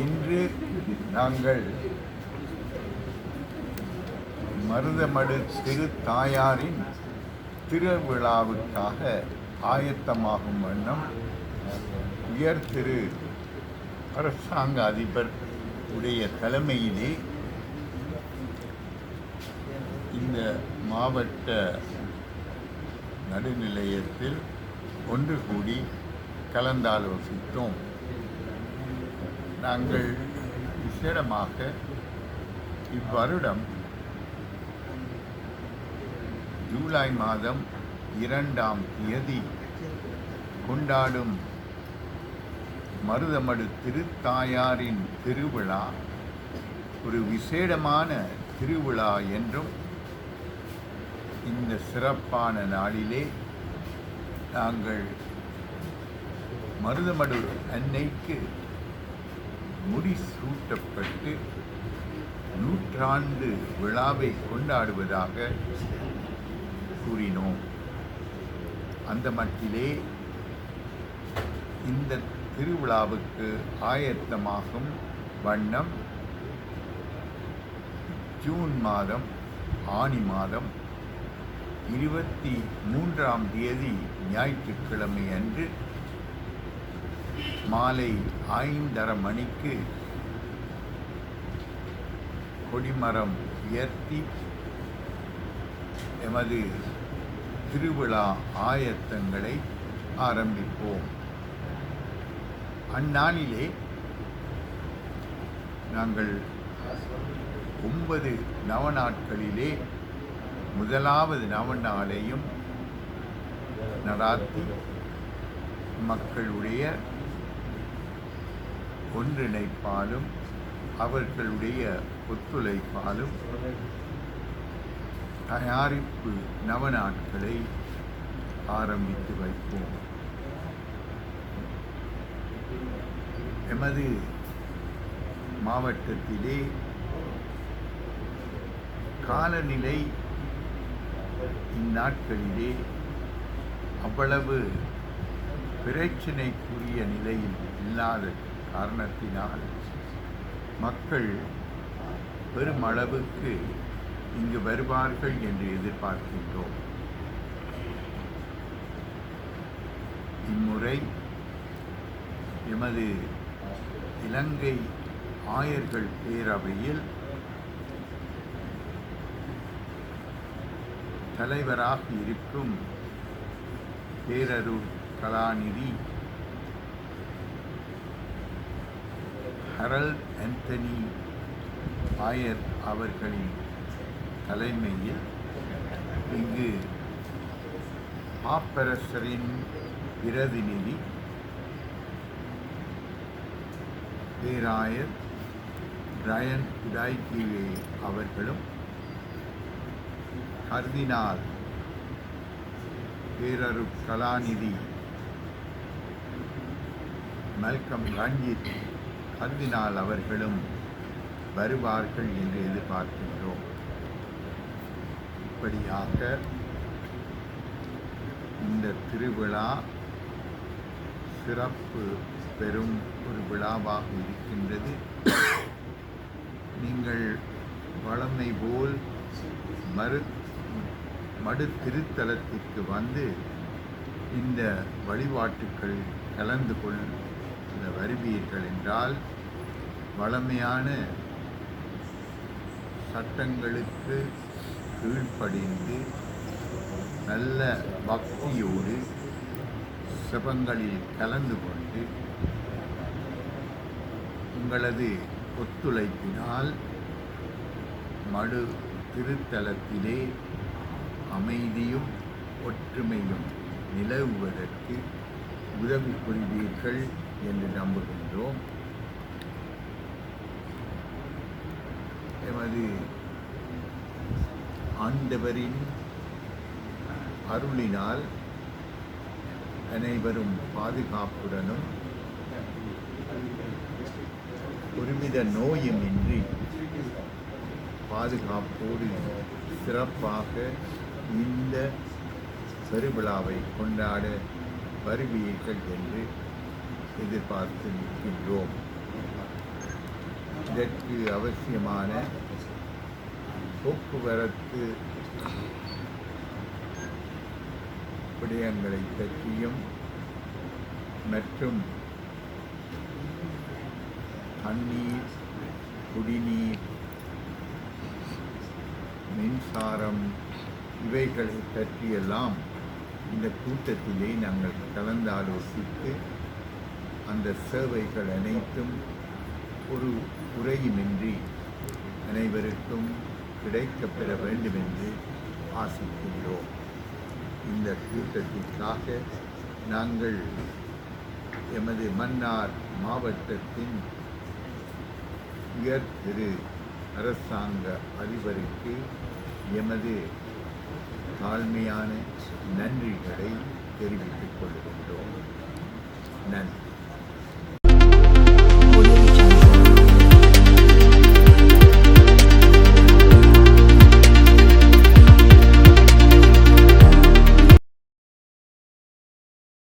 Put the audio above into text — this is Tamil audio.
இன்று நாங்கள் மருதமடு திரு தாயாரின் திருவிழாவுக்காக ஆயத்தமாகும் வண்ணம் உயர் திரு அரசாங்க அதிபர் உடைய தலைமையிலே இந்த மாவட்ட நடுநிலையத்தில் ஒன்று கூடி கலந்தாலோசித்தோம். நாங்கள் விசேடமாக இவ்வருடம் ஜூலை மாதம் இரண்டாம் தேதி கொண்டாடும் மருதமடு திருத்தாயாரின் திருவிழா ஒரு விசேடமான திருவிழா என்றும் இந்த சிறப்பான நாளிலே நாங்கள் மருதமடு அன்னைக்கு முடிசூட்டப்பட்டு நூற்றாண்டு விழாவை கொண்டாடுவதாக கூறினோம். அந்த மட்டிலே இந்த திருவிழாவுக்கு ஆயத்தமாகும் வண்ணம் ஜூன் மாதம் ஆனி மாதம் இருபத்தி மூன்றாம் தேதி ஞாயிற்றுக்கிழமை அன்று மாலை ஐந்தரை மணிக்கு கொடிமரம் உயர்த்தி எமது திருவிழா ஆயத்தங்களை ஆரம்பிப்போம். அந்நாளிலே நாங்கள் ஒன்பது நவநாட்களிலே முதலாவது நவநாளையும் நடாத்தி மக்களுடைய ஒன்றிணைப்பாலும் அவர்களுடைய ஒத்துழைப்பாலும் தயாரிப்பு நவநாட்களை ஆரம்பித்து வைப்போம். எமது மாவட்டத்திலே காலநிலை இந்நாட்களிலே அவ்வளவு பிரச்சினைக்குரிய நிலையில் இல்லாத காரணத்தினால் மக்கள் பெருமளவுக்கு இங்கு வருவார்கள் என்று எதிர்பார்க்கின்றோம். இம்முறை எமது இலங்கை ஆயர்கள் பேரவையில் தலைவராக இருக்கும் பேரருள் கலாநிதி. ஹரல்ட் ஆந்தனி ஆயர் அவர்களின் தலைமையில் இங்கு ஆப்பரசரின் பிரதிநிதி பேராயர் பிரயன் உடாய்கிவே அவர்களும் கர்தினால் பேரரு கலாநிதி மல்கம் காந்தி கர்தினால் அவர்களும் வருவார்கள் என்று எதிர்பார்க்கின்றோம். இப்படியாக இந்த திருவிழா சிறப்பு பெரும் ஒரு விழாவாக இருக்கின்றது. நீங்கள் வளமை போல் மறு மடு திருத்தலத்திற்கு வந்து இந்த வழிபாட்டுக்கள் கலந்து கொள் வருவீர்கள் என்றால் வளமையான சட்டங்களுக்கு கீழ்ப்படிந்து நல்ல பக்தியோடு சிவங்களில் கலந்து கொண்டு உங்களது ஒத்துழைப்பினால் மடு திருத்தலத்திலே அமைதியும் ஒற்றுமையும் நிலவுவதற்கு உதவி புரிவீர்கள். என்று நம்புகின்றோம். எமது ஆண்டவரின் அருளினால் அனைவரும் பாதுகாப்புடனும் ஒருவித நோயுமின்றி பாதுகாப்போடு சிறப்பாக இந்த பெருவிழாவை கொண்டாட வருவீர்கள் என்று எதிர்பார்த்து நிற்கின்றோம் இதற்கு அவசியமான போக்குவரத்து விடயங்களை பற்றியும் மற்றும் தண்ணீர் குடிநீர் மின்சாரம் இவைகளை பற்றியெல்லாம் இந்த கூட்டத்திலே நாங்கள் கலந்தாலோசித்து அந்த சேவைகள் அனைத்தும் ஒரு உரையுமின்றி அனைவருக்கும் கிடைக்கப்பெற வேண்டும் என்று ஆசிக்கின்றோம். இந்த கூட்டத்திற்காக நாங்கள் எமது மன்னார் மாவட்டத்தின் உயர் திரு அரசாங்க அதிபருக்கு எமது தாழ்மையான நன்றிகளை தெரிவித்துக் கொள்கின்றோம். நன்றி.